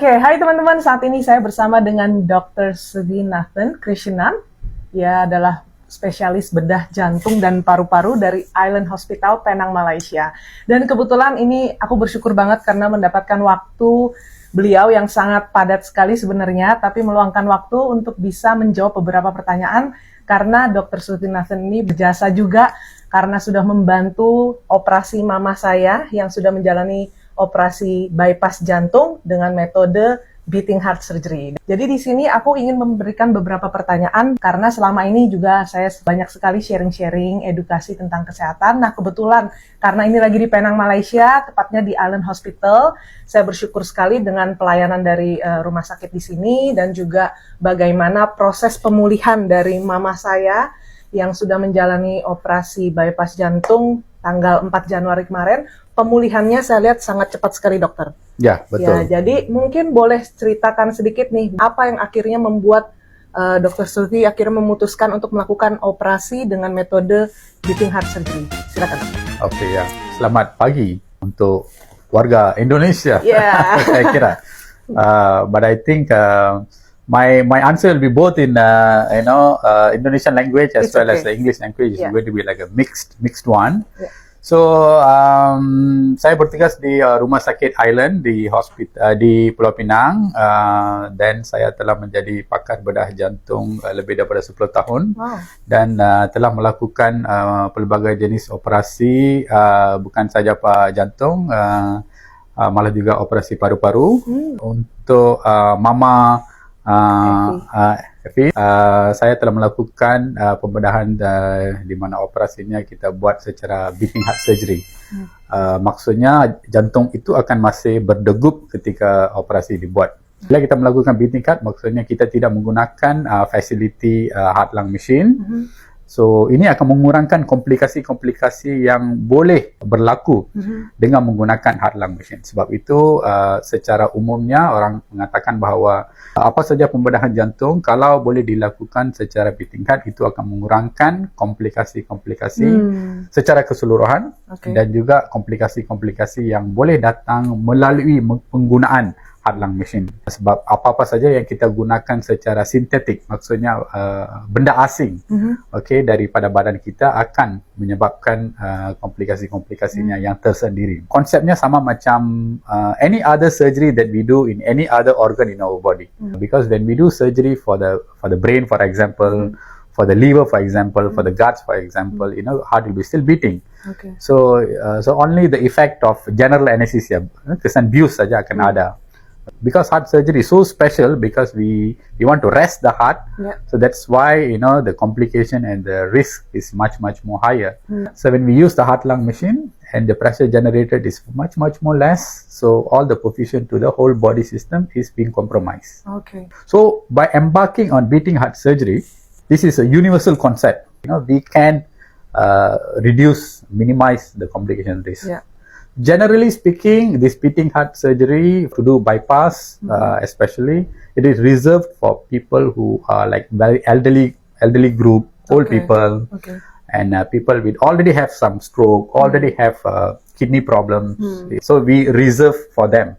Oke, hai teman-teman. Saat ini saya bersama dengan Dr. Nathan Krishnan. Dia adalah spesialis bedah jantung dan paru-paru dari Island Hospital Penang, Malaysia. Dan kebetulan ini aku bersyukur banget karena mendapatkan waktu beliau yang sangat padat sekali sebenarnya, tapi meluangkan waktu untuk bisa menjawab beberapa pertanyaan karena Dr. Nathan ini berjasa juga karena sudah membantu operasi mama saya yang sudah menjalani operasi bypass jantung dengan metode beating heart surgery. Jadi di sini aku ingin memberikan beberapa pertanyaan karena selama ini juga saya banyak sekali sharing-sharing edukasi tentang kesehatan. Nah, kebetulan karena ini lagi di Penang, Malaysia, tepatnya di Island Hospital, saya bersyukur sekali dengan pelayanan dari uh, rumah sakit di sini dan juga bagaimana proses pemulihan dari mama saya yang sudah menjalani operasi bypass jantung tanggal 4 Januari kemarin, pemulihannya saya lihat sangat cepat sekali dokter. Ya, betul. Ya, jadi mungkin boleh ceritakan sedikit nih apa yang akhirnya membuat uh, Dokter Suti akhirnya memutuskan untuk melakukan operasi dengan metode beating heart surgery. Silakan. Oke okay, ya, selamat pagi untuk warga Indonesia. Yeah. saya kira. Uh, but I think uh, my my answer will be both in uh, you know uh, Indonesian language as it's well okay. as the English language. Yeah. It's going to be like a mixed mixed one. Yeah. So um, saya bertugas di uh, Rumah Sakit Island di hospital uh, di Pulau Pinang. Uh, dan saya telah menjadi pakar bedah jantung uh, lebih daripada 10 tahun Wow. dan uh, telah melakukan uh, pelbagai jenis operasi uh, bukan saja pak jantung uh, uh, malah juga operasi paru-paru Hmm. untuk uh, mama uh, uh, uh, saya telah melakukan uh, pembedahan uh, di mana operasinya kita buat secara beating heart surgery. Hmm. Uh, maksudnya jantung itu akan masih berdegup ketika operasi dibuat. Bila kita melakukan beating heart, maksudnya kita tidak menggunakan uh, facility uh, heart lung machine. Mhm. So ini akan mengurangkan komplikasi-komplikasi yang boleh berlaku Mhm. dengan menggunakan heart lung machine. Sebab itu uh, secara umumnya orang mengatakan bahawa uh, apa saja pembedahan jantung kalau boleh dilakukan secara beating heart itu akan mengurangkan komplikasi-komplikasi Hmm. secara keseluruhan Oke. dan juga komplikasi-komplikasi yang boleh datang melalui penggunaan heart lung machine. Sebab apa-apa saja yang kita gunakan secara sintetik, maksudnya uh, benda asing, Mhm. okey daripada badan kita akan menyebabkan uh, komplikasi-komplikasinya yang tersendiri. Konsepnya sama macam uh, any other surgery that we do in any other organ in our body. Because when we do surgery for the for the brain for example, for the liver for example, for the guts for example, you know heart will be still beating. Oke. So uh, so only the effect of general anesthesia, kesan bius saja akan ada. Because heart surgery is so special because we we want to rest the heart. Yeah. So that's why you know the complication and the risk is much much more higher. Mm. So when we use the heart lung machine and the pressure generated is much much more less, so all the perfusion to the whole body system is being compromised. Oke. So by embarking on beating heart surgery, this is a universal concept. You know, we can uh, reduce, minimize the complication risk. Yeah. Generally speaking, this beating heart surgery to do bypass, uh, especially, it is reserved for people who are like very elderly, elderly group, old Okay. people, Oke. and uh, people with already have some stroke, already have uh, kidney problems. Hmm. So we reserve for them.